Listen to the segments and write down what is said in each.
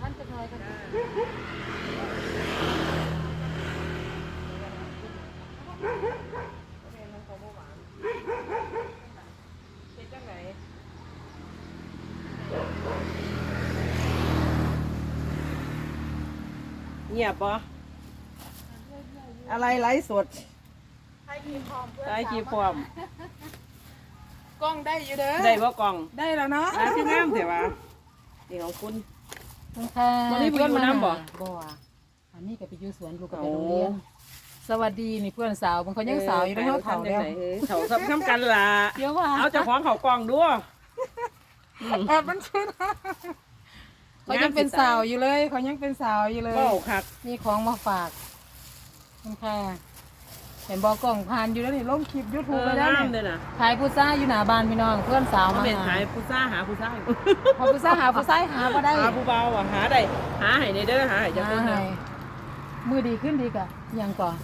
ท่านจะน้อยกันเงียบปะอะไรไลฟ์สดให้มีพร้อมเพื่อนไลฟ์กี่พร้อม กล้องได้อยู่เด้อได้บ่กล่อง ได้แล้วเนาะอาคืองามแต่ว่านี่ของคุณ ค่ะวันนี้ไปอยู่น้ำบ่ บ่อะอันนี้ก็ไปอยู่สวนลูกก็ไปโอ้โรงเรียนสวัสดีนี่เพื่อนสาวบางคนยังสาวอยู่ในห้องเขาเดีแล้ยววเขาสำคัญกันล่ะเดี๋ยวว่าเอาเจ้าของเขากล่องด้วยอืมแอบมันชุดเขายังเป็นสาวอยู่เลยเขายังเป็นสาวอยู่เลย เบ้าคัก มีของมาฝาก คุณค่ะ เห็นบอกกล่องผ่านอยู่แล้วนี่ลงคลิปยูเอทูบอไปแล้วงามเลนี่ยนะขายผู้ซ่าอยู่หน้าบ้านพี่น้องเพื่อนสาวเขามาเป็นหาขายผู้ซ่าหาผู้ซ่าพอผู้ซ่าหาผู้ซ่าหาก็ได้หาผู้เบาอะหาได้หาให้ในเด้อหาให้เจ้าคนหาเด้อให้มือดีขึ้นดีกะยังก่อน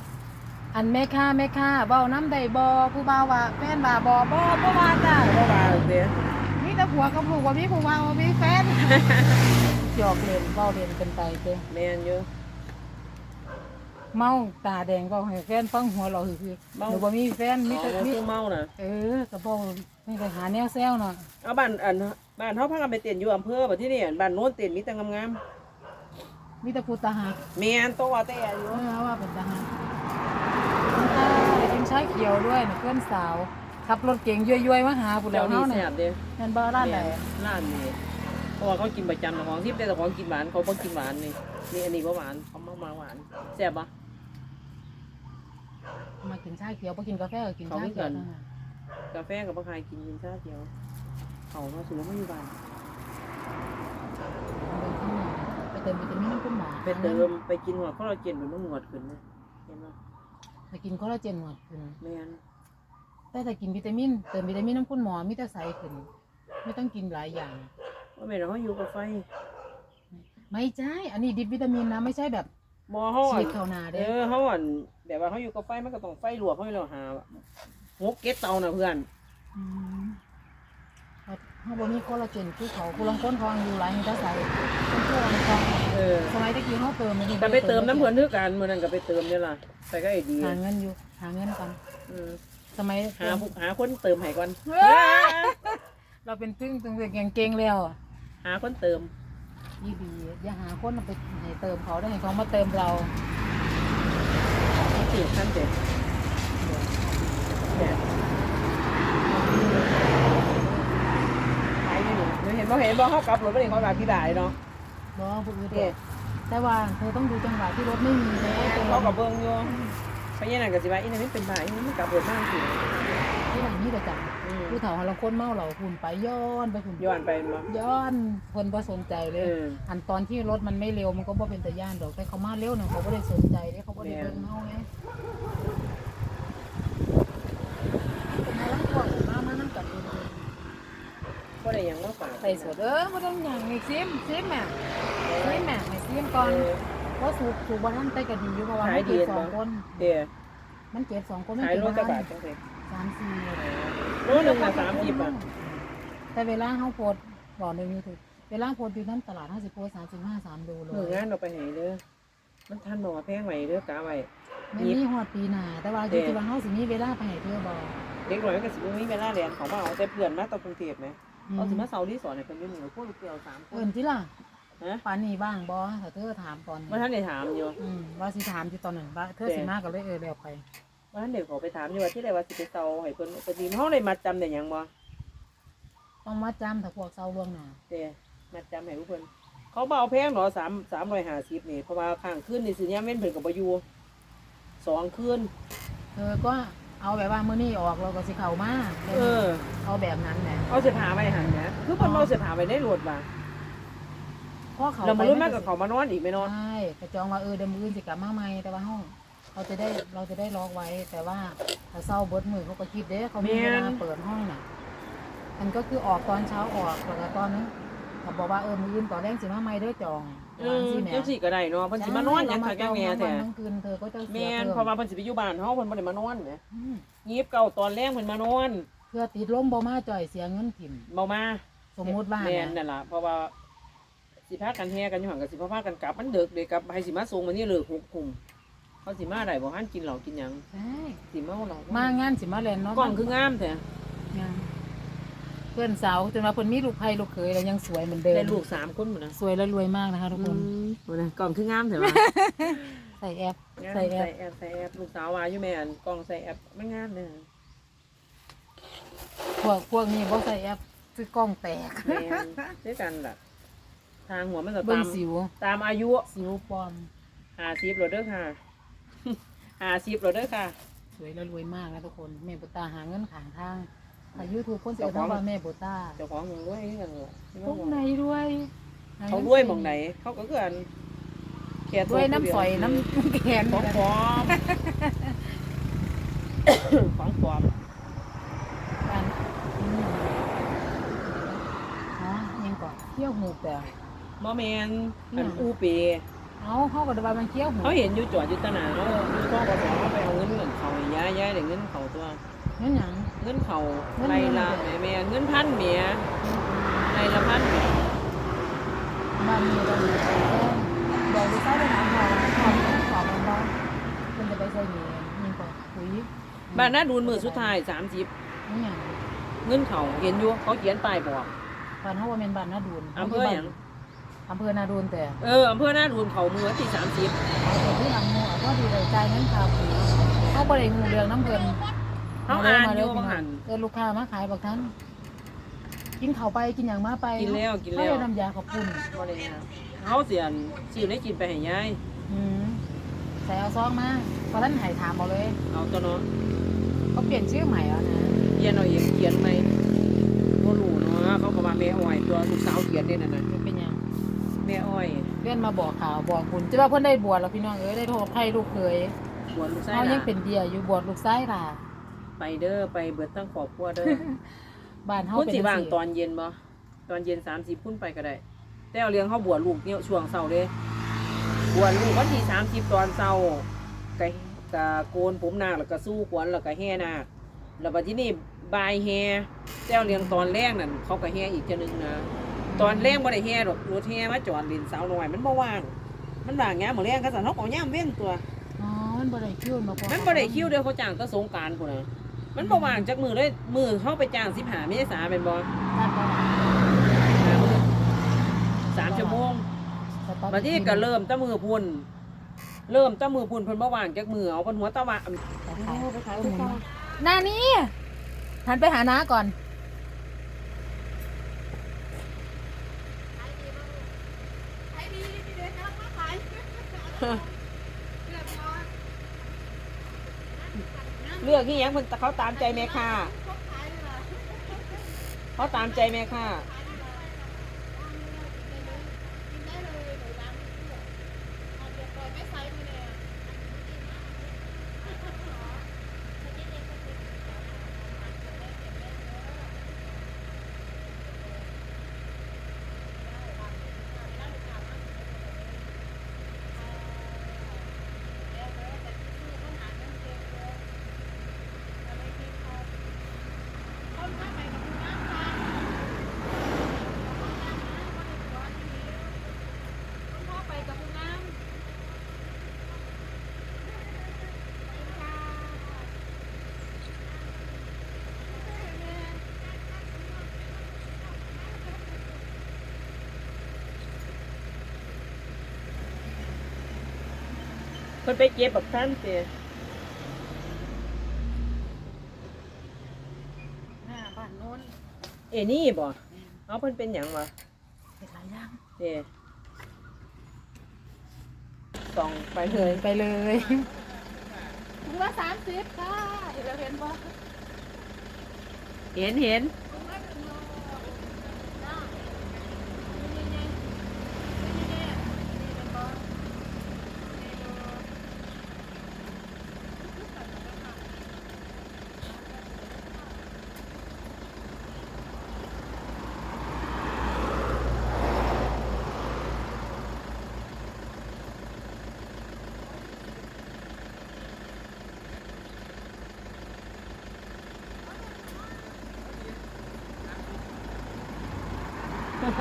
อันแม่ค่าแม่ค่าเบ้าน้ำใดบอผู้บ่าวว่าแฟนว่าบอบอบ่ว่าจ้าเพราะว่าเด้อมีแต่ผัวกับลูกว่ามีผู้ว่าว่ามีแฟนหยอกเล่นเบ้าเล่นกันไปเต้แม่นอยู่ เมาตาแดงเบ้าให้แฟนฟังหัวเราคือๆเมาหนูบ่มีแฟนมีอ๋อแต่มันมีคือเมาน่ะเออก็บ่ไม่ไปหาแนวแซวเนาะเอาบ้านอันบ้านเฮาพากันไปเต้นอยู่อำเภอบัดที่นี่บ้านโน้นเต้นมีแต่งามมีแต่ผู้ตาหักๆแม่นโตว่าแต่อเอยู่อว่าเป็นตาหักคุณตาได้กินชาเขียวด้วยนะเพื่อนสาวขับรถเก่งย้วยๆมาหาผู้เดี๋แล้ยววนี้เนาะแซ่เนี่ยบเด้อนั่นบ่ร้านไหนร้านนี้ เพราะว่าเขากินประจำแต่ของที่เป็นแต่ของกินหวานเขาบ่กินหวานนี่นี่อันนี้บ่หวานเขามามาหวานแซ่บปะ มากินชาเขียวบ่กินกาแฟก็กินเขาชาไม่เขียวกันเท่านั้นกาแฟกับบ่ใครกินกินชาเขียวเขามาสูงไม่อยู่บ้านไปเติมวิตามินน้ำคุณหมอไปเติมไปกินหัวคอลลาเจนหรือมันหวดขึ้นนะเห็นปะไปกินคอลลาเจนหมดขึ้นแม่นแต่ถ้ากินวิตามินเติมวิตามินน้ำคุณหมอมีแต่ใสขึ้นไม่ต้องกินหลายอย่าง ว่าแม่นเขาอยู่กับไฟไม่ใช่ อันนี้ดิบวิตามินนะไม่ใช่แบบบ่เฮาฉีอะดเข้าหน้าเอเด้อเขาอะแบบว่าเขาอยู่กับไฟมันก็ต้องไฟลวกเขาให้เราหาหกเก็ตเตาน่ะเพื่อน มเขาบอกมีคอลลาเจนคือเขาคุณลังค้นเขาอยู่หลายให้ถ้าใสเป็นพวกลังคองเออสมัยตะกี้เขาเติมมันแต่ไปเติมน้ำเพื่อนคือกันมื้อนั้นก็ไปเติมนี่ล่ะแต่ก็ไอ้ดีหาเงินอยู่หาเงินกันอืมสมัยหาผู้หาคนเติมให้ก่อน เราเป็นตึ้งตึงเก่งเก่งๆแล้ว หาคนเติมยี่ดีอย่าหาคนเอาไปให้เติมเขาได้ให้เขามาเติมเราเขาติดขั้นเด็ดเนี่ยขายอยู่นี่เดี๋ยวเห็นบ่เห็นบ่เขากลับรถไปนี่เขาอธิบายเนาะบอบุญเด็เด็ดแต่ว่าเธอต้องดูจังหวะที่รถไม่มีเลยเขากับเบิ้งอยู่ ไปยันนั่นก็สิว่าอีนั่นมันเป็นบ่ายอีนั่นมันกลับรถมากสิที่หลังนี่ประจัอืมผู้เฒ่าหาเราคนเมาเราคุณไปย้อนไปคุณย้อนไปบ่ย้อนคนบ่สนใจเลเอยออันตอนที่รถมันไม่เร็วมันก็บ่เป็นตะย่านดอกแต่เขามาเร็วเนี่ยเขาบ่ได้สนใจเลยเขาบ่ได้แม่เบิ่งเมาไงมาลังพวกมามานั่งกันดูก็ได้หยังมาฝากใส่สดเออบ่ต้องหยังนี่ซิมซิมแม่ซิมแม่ให้ซิมก่อน เพราะสูบสูบบ่ทันไปก็ดีอยู่เพราะว่ามันเก็บสองคน เดี๋ยวมันเก็บสองคนมันขายเก็บรถกระบ้าบะนจังซี่สามสี่รถหนึ่งน่ะสามสิบอะแต่เวลาเขาโพดบอกในยูทูบเวลาโพดอยู่น้ำตลาดห้าสิบโพดสามสิบห้าสามโลเลมือยงานเราไปไหนเด้อมันทันบอกว่าแพงไว้เด้อกะไว้ไม่มีหอดปีหน้าแต่ว่าอยู่ที่ว่าเขาสิมีเวลาไปให้เธอบอกเด็กน้อยมันก็สิบ่มีเวลาเรียนเขามาเอาแต่เพื่อนมาตอนกรุงเทพไหมเอาสิมาเซาที่สอนให้เพิ่นอยู่หนึ่งพวกลูกเกี่ยวสามคเอินนที่ล่ะ ฮะปานนี้บ้างบอถ้าเธอถามก่อนว่าท่านได้ถามอยู่อืมว่าสิถามที่ตอนนั้นว่าเธอสิมาก็เลยเออเร็วไปว่าท่านเด็กขอไปถามอยู่ว่าที่ใดว่าสิไปเซาให้เพิ่นไปดีเฮาได้มาจำได้หยังบ่ต้องมาจำถ้าพวกเศร้าล่วงหน้าเด้มาจำให้ผู้เพิ่นเขาบ่เอาแพงหรอ3 350นี่เพราะว่าข้างคืนนี่สิยามเว้นเพิ่นก็บ่อยู่สองคืนเธอก็เอาแบบว่ามื้อนี้ออกเราก็สิเข้ามาเออ เอาแบบนั้นแหละเอาเสื้อผ้าไว้หั่นนะคือเพิ่นเอาเสื้อผ้าไว้ในรถว่ะ พอเขาแล้วไปมารุ่นมากกับเขามานอนอีกไหมเนาะใช่กระจองว่าเออเดี๋ยวมื้ออื่นสิกลับมาใหม่แต่ว่าห้องเราจะได้เราจะได้ล็อกไว้แต่ว่าถ้าเศร้าเบิดมือเขาก็คิดเด้เขามีเวลาเปิดห้องน่ะมันก็คือออกตอนเช้าออกแล้วก็ตอนนี้เขาบอกว่าเออมื้ออื่นตอนแรกสิมาใหม่เด้อจองเอวางอสิแหม่จังสิก็ได้เนาะเพิ่นสิมานอนหยังคักหยังแหน่ใช่แท้เรามาจองทั้งวันทั้งคืนเธอก็จะเสีแม่ยนเพิ่เพราะมว่าเพิ่นสิไปอยู่บ้านเฮาเพิ่นบ่ได้มานอนแหมอืมยีบเก่าตอนแรกเพิ่นมานอน เพื่อติดลมบ่มาจ่อยเสียเงินถิ่มเมามาสมมุติว่าแม่นนะนั่นล่ะเพราะว่า สิพากันแห่กันอยู่หันกับสิพากันกลับมันเดึกเด็กกลับให้สิมาส่งมันนี่เลยหกคุมเขาสิมาได้บ่ฮันกินเหล้ากินหยังใช่สิเมาเหล้ามางานสิมาแลนเนาะกล้องคืองามแท้งานเพื่อนสาวจนว่าเพิ่นมีลูกไผ่ลูกเขยแล้วยังสวยเหมือนเดิมได้ลูกสามคนหมดนะสวยและรวยมากนะคะทุกคนหมดนะกล้องคืองามแท้ว่าใส่แอปใส่ใส่แอแอปปใส่แอปลูกสาวว่าอยู่แม่อันกล้องใส่แอปมันงามเลยพวกพวกนี้บ่ใส่แอปซื้อกล้องแตกแม่นด้วยกันล่ะ ทางหัวมันก็เบิ่ตางมสิว ตามอายุสิวปลอม หาซีบโรเด้อค่ะ หาซีบโรเด้อค่ะ สวยและรวยมากนะทุกคนแม่บุตาหาเงินขางทางถ้า YouTube คนสิเอาว่าแม่บุตาเจ้าของหมองด้วยกันเหรอตรงไหนรวยหเขางินด้วยหมองไหน เขาก็เกินแค่รวยน้ำสอยน้ำแกนของปลอม ของปลอมอันอืมฮะยังก่อนเที่ยวหูแต่ บ่แมนอือันมอูเปเอาเขาก็ได้ว่ามันเที่ยวหูเขาเห็นอยู่จอดอยู่ตะหนาเขาอยู่ท้องกสเขาไปเอาเงินเงินเขาให้ย้ายย้ายได้เงินเขาตัวนั่นหยังเงินเขาเงินไรละเงินแม่แม่เงินพันเมียไรละพันเมียบ้านมีบ้านมีบอกลูกชายไปถามพ่อว่าพ่อมีทั้งสองมันบ้างมันจะไปใส่เงินยิงก่อนคุยบ้านน้าดูนมือสุดท้ายสามสิบนั่นหยังเงินเขาเห็นอยู่เขาเขียนป้ายบอกบ้านเขาว่าเป็นบ้านนาดูนอำเภอหยัง อำเภอนาดูนแต่เอออำเภอหน้าดูนเขามือวันที่สามสิบเอาแต่ที่หลังหมูเอาก็ดีเลยใจายเงินครับเขาบ่ได้งูเรื่องน้ำเพิ่นเขาอ่านมอเด้ยู่มบางเด้หัน เออลูกค้ามาขายบอกท่านกินข้าวไปกินอย่างมาไปกินแล้วกินเขาแล้วเอาน้ำยาขอบคุณบ่ได้นะเขาเสียนสิวได้กินไปให้ยายอืมใส่เอาซองมาพอท่านใหายถามเอาเลยเอาตัวเนาะเขาเปลี่ยนชื่อใหม่แล้วนะเขียนเอาเองเขียนไหมบ่รู้เนาะเขาก็ว่าแม่อ้อยตัวลูกสาวเขียนเนี่ยน่ะนะมันเป็นหยัง แม่อ้อยเพื่อนมาบอกข่าวบอกคุณจะว่าเพื่อนได้บวชแล้วพี่น้องเอ้ยได้โทษให้ลูกเคยบวชลูกชายเขายังล่ะเป็นเบียอยู่บวชลูกไส้ล่ะไปเด้อไปเบิดตั้งครอบครัวเด้อบ้านเขาคุณเป็นสิจัว่างซี่ตอนเย็นบ่ตอนเย็น30พุ่นไปก็ได้ แต่เอาเลี้ยงเขาบวชลูกเนี่ยช่วงเช้าเด้บวชลูกวันที่30ตอนเช้าก็ก็โกนผมนาคแล้วก็สู้ขวัญแล้วก็แห่นาคแล้วบัดที่นี่บายแห่แต่เอาเลี้ยงตอนแรกนั่นเขาก็แห่อีกเทื่อนึงนะ ตอนแรกบ่ได้แห่ดอกรถแห่มาจอดลินสาวน้อยมันบ่ว่าง มันว่างยามมื้อแรงก็สั่นเฮาก็เอายามเว้นตัว อ๋อ มันบ่ได้คิวมาพอมันบ่ได้คิวเดียวเขาจ้างก็สงกรารพุ่นน่ะมันบ่ว่างจักมือเลยมือเขาไปจ้าง15เมษายนเป็นบ่ตัดบ่สามชั่วโมงสต๊อปบัดนี้ก็เริ่มแตะมือพุ่นเริ่มแตะมือพุ่นเพิ่นบ่ว่างจักมือเอาเพิ่นหัวตะวะไปขายไปขายหมุนหน้านี้หันไปหาน้าก่อน เลือกที่ยังคนเขาตามใจแม่ค่ะเขาตามใจแม่ค่ะ เพิ่นไปเก็บบักท่านเตหน้าบ้านโน้นเอ้นี่บ่เอาเพิ่นเป็นหยังวะไปขายย่างเด้ส่องไปเลยไปเลยถุงละสามสิบค่ะเห็นแล้วเห็นบ่เห็นเห็น อ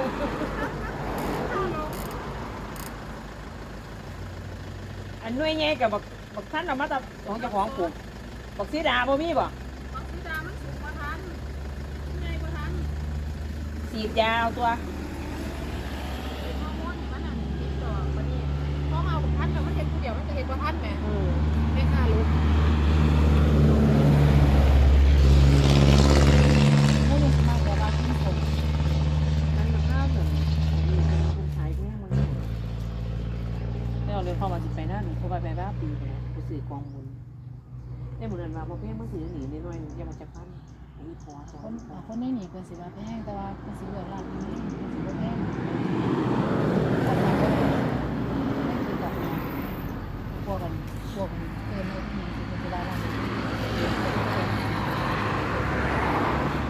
ันหน่วยไงกับบักบักท่านเรามาตัดของเจ้าของปลูกบักสีดาบ่มีบ่บักสีดามันสูงกว่าท่านใหญ่กว่าทันสีดยาวตัวฮอร์โมนมันน่ะติดต่อมานี่พอมาบักท่านเราไม่เห็นผู้เดียวมันจะเห็นกว่าท่านไหม ปบ้าปีไปแล้วไปซื้อกองบุญได้หมดนั้นมาพอเพี้ยนมาซื้อหนีนิดหน่อยยังมันจะพันอันนี้พอสอคนงคนนี้หนีเป็นสิบาแพงแต่ว่าเป็นสิบเดือนละนี่เป็นสิบแพงพวกมันก็ไม่คือกับพวกกันพวกกันเกินเลยที่เป็นสิบาละ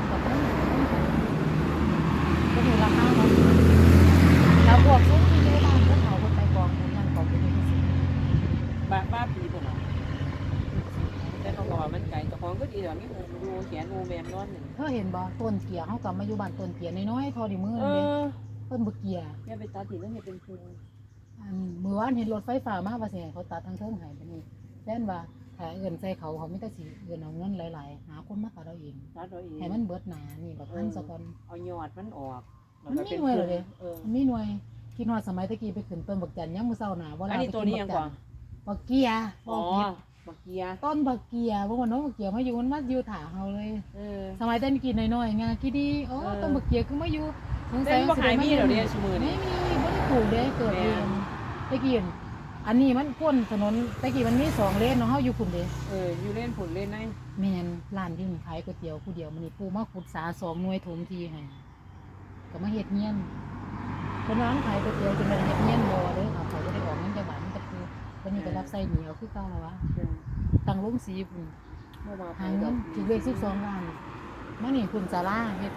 กับนั้นก็มีราคาเนาะแล้วพวกซุ้มที่เยอะมากพวกเขาคนไปกองคนนั่นกองไปที่สิบ บ้าบ้าปีตัวน่ะแต่เขาบอกว่ามันไก่แต่ของก็ดีแต่ว่ามีหูดู แขนหูแมมนอนหนึ่งเธอเห็นบ่ต้นเกียร์เขากลับมาอยู่บ้านต้นเกียร์น้อยๆทอดีมือเอนั่นเด้อต้นบกเกียร์อย่าไปตัดถิ่นแล้วเห็นเป็นพุงอันมือวานเห็นรถไฟฟ้ามาว่าสิให้เขาตัดทางเทิงให้ไปนี่แล่นว่าถ้าเอื่นใส่เขาเขาไม่ได้สิเอื่นเอาเงินหลายๆหาคนมาตัดเอาเองตัดเราเองให้มันเบิดหนานี่บักทันสะก่อน เอายอดมันออกมันมีหน่วยเหรอเด้ เออ มันมีหน่วยคิดว่าสมัยตะกี้ไปขึ้นต้นบักจันยังมื้อเช้าหนาบ่อันลานี้ไปตัวกินนี้บัยังกกจัว่านบักเกียร์อ๋บ่อผิด บักเกียร์ต้นบักเกียร์บ่ว่าน้องบักเกียร์มาอยู่มันมาอยู่ถาเฮาเลย เออสมัยแต่กี้น้อยๆงากี่ดีโอ้เออต้นบักเกียร์คือมาอยู่สงแต่สัยบ่ขายมีเหรอเนี่ยชั่วมือไม่นี่ มีบ่ได้ปลูกเด้เกิดเองตะกี้อันนี้มันพ้นถนนตะกี้มันมีสองเลนเนาะเฮาอยู่พุ่นเด้เอออยู่เล่นผลเล่นในแม่นร้านที่หนูขายก๋วยเตี๋ยวผู้เดียวมันนี่ปูมาขุดสาสองหน่วยถมทีให้ก็มาเฮ็ดเงี้ยนเป็นร้านขายก๋วยเตี๋ยวจนเป็นเฮ็ดเงี้ยนบ่เด้อค่ะเขาก็ได้ วันนี้ก็รับใส่เหนียวคือเก่าแล้ววะเออตั้งลงสีพุ่นเมื่อมาหาเงินถึงเลข12ล้านมานี่คุณศาลาเฮ็ด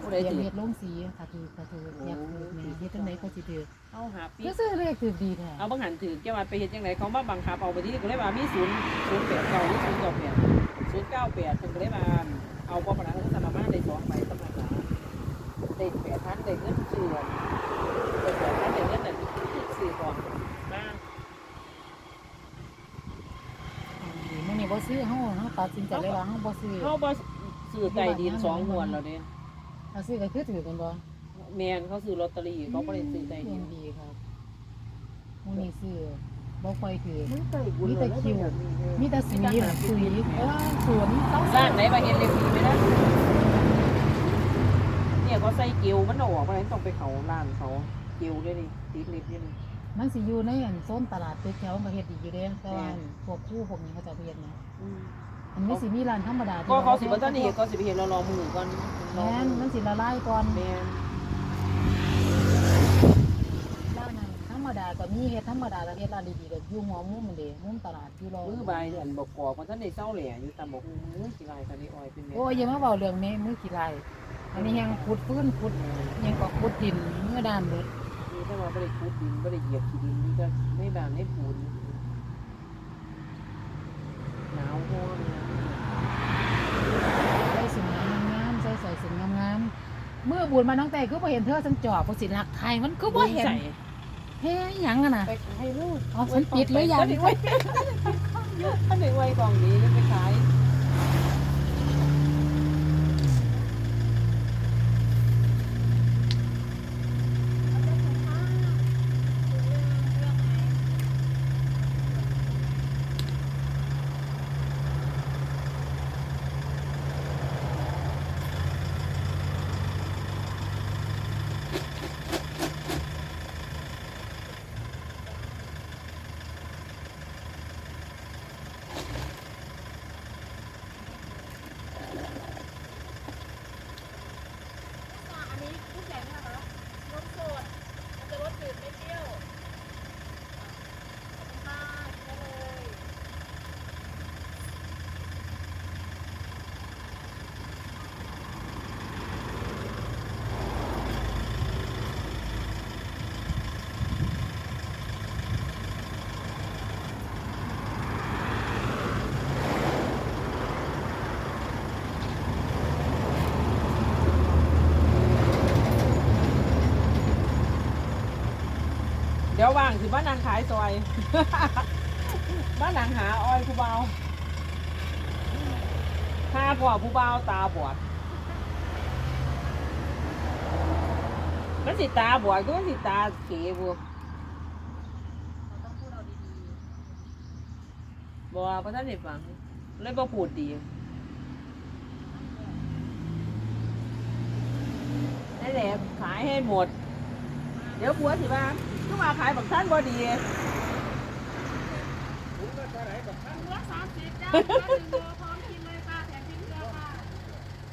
ผู้เตใดรียมถือเฮ็ดลงสีถ้าถือถ้าถืออยากถือแม่เฮ็ดจังไดก็สิถือเอาหาปีก็ซื้อเลขถือดีแท้เอาบางหันถือแกว่าไปเฮ็ดจังไดเขามาบังคับเอาไปที่ก็เลยว่ามีศูนย์ศูนย์แปดเก้าหรือศูนย์เก้าแปดศูนย์เก้าแปดเพิ่นก็เลยมาเอาบ่ปานนั้นก็สามารถได้สองใบตำราได้แปดพันได้เงินซื้อได้แปดพันได้เงินนั่นซื้อก่อนมา มื้อนี้บ่ ซื้อเฮาเฮาตัดสินใจเลยว่าเฮาบ่ซื้อเขาบ่ซื้อไก่ดินสองงวดแล้วเด้ถ้าซื้อก็คือถือกันบ่แมนเขาซื้อลอตเตอรี่เขาบ่ได้ซื้อไก่ดินดีครับมื้อนี้ซื้อบ่ค่อยถือมันไก่บุญมีแต่คิวมีแต่สีน่ะสีเออสวนเศร้าสร้างไหนมาเห็นเล็กผีไหมนะเนี่ยเขาใส่เกลียวมันเอาออกมาแล้วต้องไปเขาร้านเขาเกลียวด้วยนี่ติดเล็บด้วยนี่ มันสิอยู่ในอันโซนตลาดตึกแถวประเทศอีกอยู่เด้แต่ว่าพวกคู่พวกนี้เขาจะเอาไปเฮ็ดนะอันนี้สิมีร้านธรรมดาที่ก็เขาสิบ่ทันได้เห็นเขาสิไปเห็นรอรอมือก่อนรอแม่นมืมัอนสิละลายก่อนแม่นร้านนั้นธรรมดาก็มีเฮ็ดธรรมดาแต่เฮ็ดร้านดีๆก็อยู่หัวมุมมันเด้มุมตลาดอยู่รอมือใบายอันบอกกอกมันท่านได้เศร้าแหล่อยู่ตามบอกมือสิลายตอนนี้ออยเป็นแม่โอ้ยอย่ามาเว้าเรื่องแม่มือขี้ไรอันนี้ยังขุดฟื้นขุดยังก็ขุดดินเมื่อด้านเบิด นี่ถ้าว่าบ่ได้คูดดินบ่ได้เหยียบขี้ดินนี่ก็ไม่บางไม่ปูนหนาวร้อนใส่สินงามๆใส่ใส่สินงามๆเมื่อบุญมาน้องแต่คือบ่เห็นเธอฉันจอบบ่สิรักใครมันคือบ่เห็นใส่เฮ้ยหยังอะน่ะไปให้ลูกอ๋อฉันปิดเลยยังท่านไว้ท่านไว้กล่องนี้แล้วไปขาย ว่างสิบ้านนางขายซอย บ้านนางหาออยผู้เบาถ้าพอผู้เบาตาบอดมันสิตาบอดก็มันสิตาเก๋บัวเราต้องพูดเอาดีบัวพระท่านได้ฟังเลยบ่พูดดีนั่นแหละขายให้หมด เดี๋ยวผัวสิว่า ก็มาขายบักท่านบ่ดี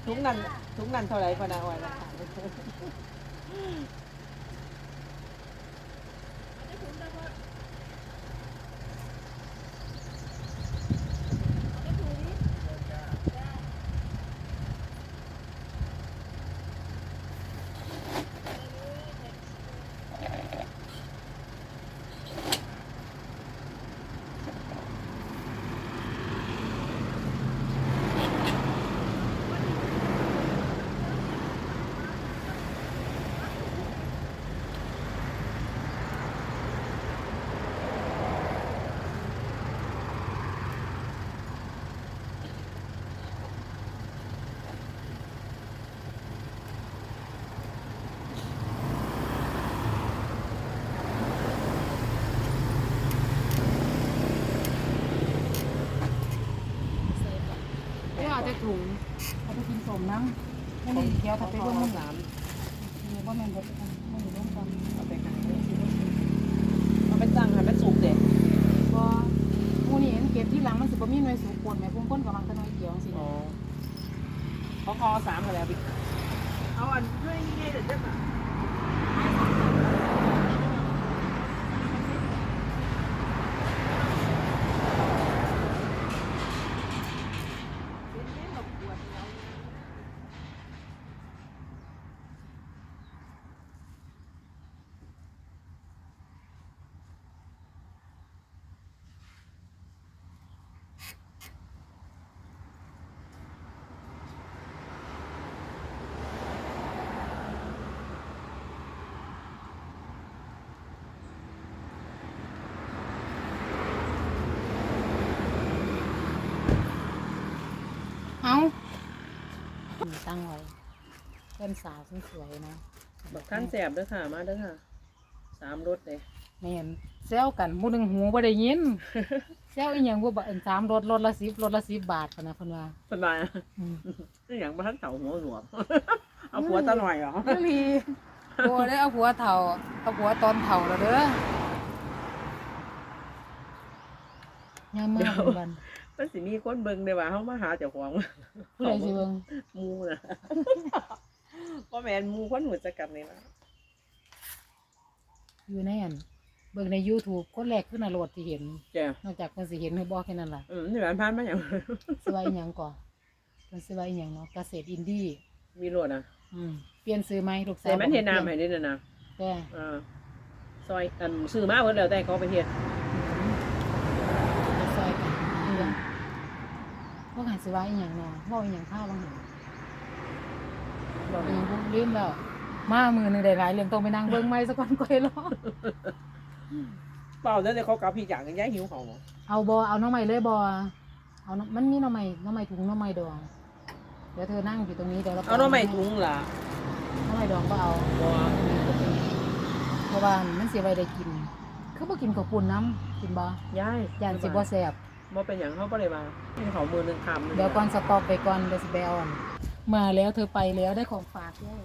ถุงนั้นถุงนั้นเท่าไหร่พะนาออยราคา ๆเดี๋ยวเอาแต่ถุงเอาไปกินสมน้ำมันนี่เดี๋ยวถ้าไปเบิ่งมันหลามคือว่ามันบ่มันอยู่ร่วมกัน เอาไปขายเลยเอาไปตั้งให้มันสุกเด็ด บ่หมู่นี่เห็นเก็บที่หลังมันสิ บ่มีหน่วยสูงปนแม่พุ่งพ้นกับมันก็น้อยเกี่ยวจังซี่อ๋อเขาคอสามกันแล้วพี่เอาอันเพื่อง่ายๆเดี๋ยวจะมา เอาตั้งไว้เพื่อนสาวสวยๆนะบักท่านแสบเด้อค่ะ มาเด้อค่ะ สามรสเลยแม่นแซวกันผู้หนึงหูบ่ได้ยินแซวอีหยังบ่บ่เอิ้นสามรถรถละ10รถละ10บาทพะนะเพิ่นว่าสบายอืมนี่อย่างบ้านเต่าหัวหลวม เอาผัวตาหน่อยเหรออีหลีโอ้ได้เอาผัวเฒ่าเอาผัวตอนเฒ่าแล้วเด้อยามมาเป็นวัน มันสิมีคนเบิ่งได้ว่าเฮามาหาเจ้าของผู้ใดสิเบิ่งหมูนะก็แมนหมูคนหัวจะกัดนี่นะอยู่ในอันเบิ่งใน YouTube คนแรกคือน่ะโหลดที่เห็นแจ้ะนอกจากเพิ่นสิเห็นให้บ่แค่นั้นล่ะอืมนี่หลานพานมาอย่างสิว่าอีหยังก่อนเพิ่นสิว่าอีหยังเนาะเกษตรอินดี้มีโลดนะอืมเปลี่ยนซื้อไหมลูกสาวแต่มันเห็นบอกน้ำให้ได้นะนะแต่อ่าซอยอันซื้อมาเพิ่นแล้วแต่เขาไปเฮ็ด ซอยกันเรื่อง ว่าหันสิว่าอีหยังเนาะว่าอีหยังข้าวบางหันบอกอีหยังบ่ลืมแล้ว มามือหนึงได้หลายเรื่องต้องไปนั่งเบิ่งไม้สักก่อนก่อยรอเปล่าแล้วแต่เขากลับพี่จางกันย้ายหิวเขาบ่เอาบ่เอาน้องใหม่เลยบ่เอาน้องมันมีน้องใหม่น้องใหม่ถุงน้องใหม่ดองเดี๋ยวเธอนั่งอยู่ตรงนี้เดี๋ยวเราเอาหน้อใหม่ถุงล่ะน้องใหม่ดองก็เอาบ่เพราะว่ามันสิไว้ได้กิน คือบ่กินข้าวปุ้นน้ำกินบ่ย้ายย่านสิบ่แซ่บ บ่เป็นอย่างเขาบ่ได้ว่ากินเขาวมือหนึ่งคำหงเดี๋ยวก่อนสต็อกไปก่อนเดี๋ยวสิไปเอาอันมาแล้วเธอไปแล้วได้ของฝากด้วย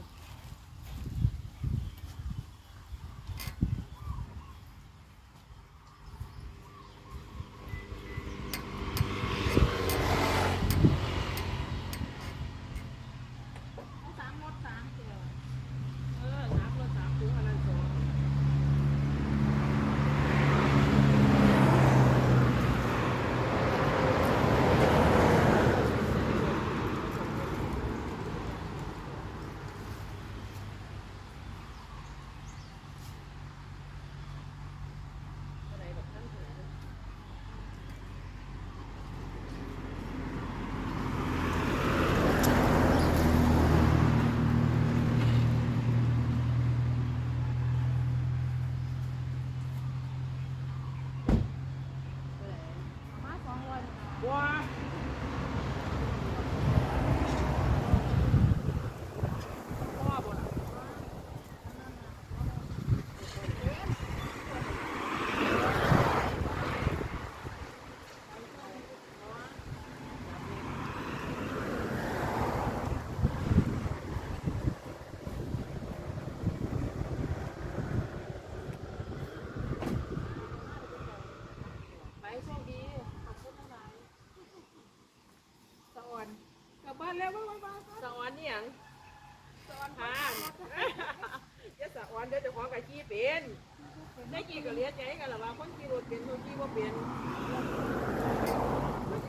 กี่ก็เลี้ยใจกันละว่าคนขี่รถเป็นคนขี่ว่าเปลี่ยน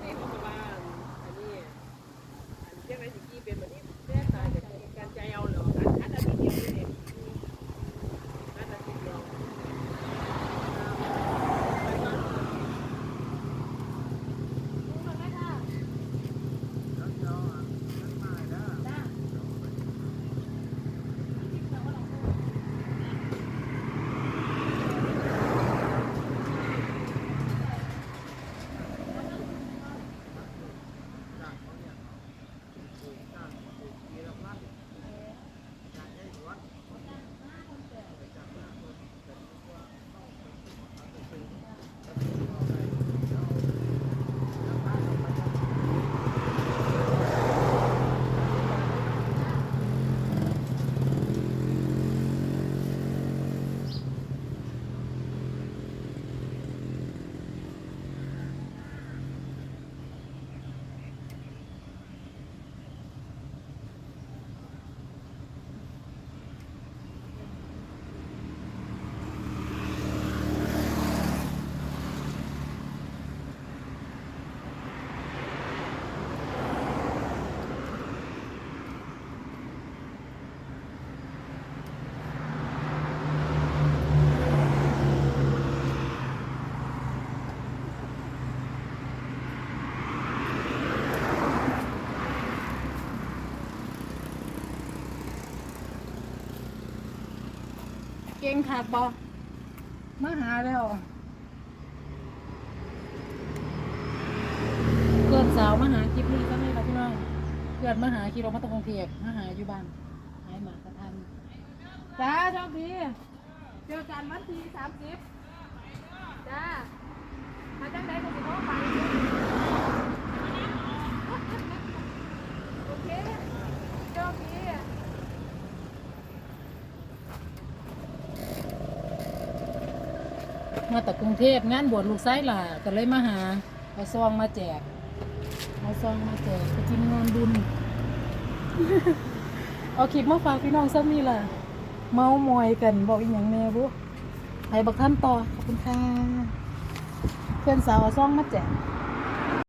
นี่เขาบอกว่าอันนี้อันเจ้าไหนสิขี่เป็นแบบนี้แน่ตายแต่การใจเอาเหรออันอันอาทิตย์เดียวเลยเนี่ยอันอาทิตย์เดียวไปบ้าน เก่ งขาดบอมาหาแล้วเกิดสาวมาหาคลิปนี้ก็ไม่รับพี่น้องเกิดมาหาขี่รมาตรงกรุงเทพมาหาอยู่บ้านหายหมากระทันจ้าโชคดีเจอกันวันที่สามสิบจ้ามาจังไดก็สิเข้าไปโอเคโชคดี มาจากกรุงเทพงานบวชลูกไส้ล่ะก็เลยมาหาเอาซองมาแจกเอาซองมาแจกไปทีมงานบุญ เอาคลิปมาฝากพี่น้องซ้ำนี่ล่ะ เมามอยกันบอกอีกอย่างแม่บุไปบักท่านต่อขอบคุณค่ะเพื่อนสาวเอาซองมาแจก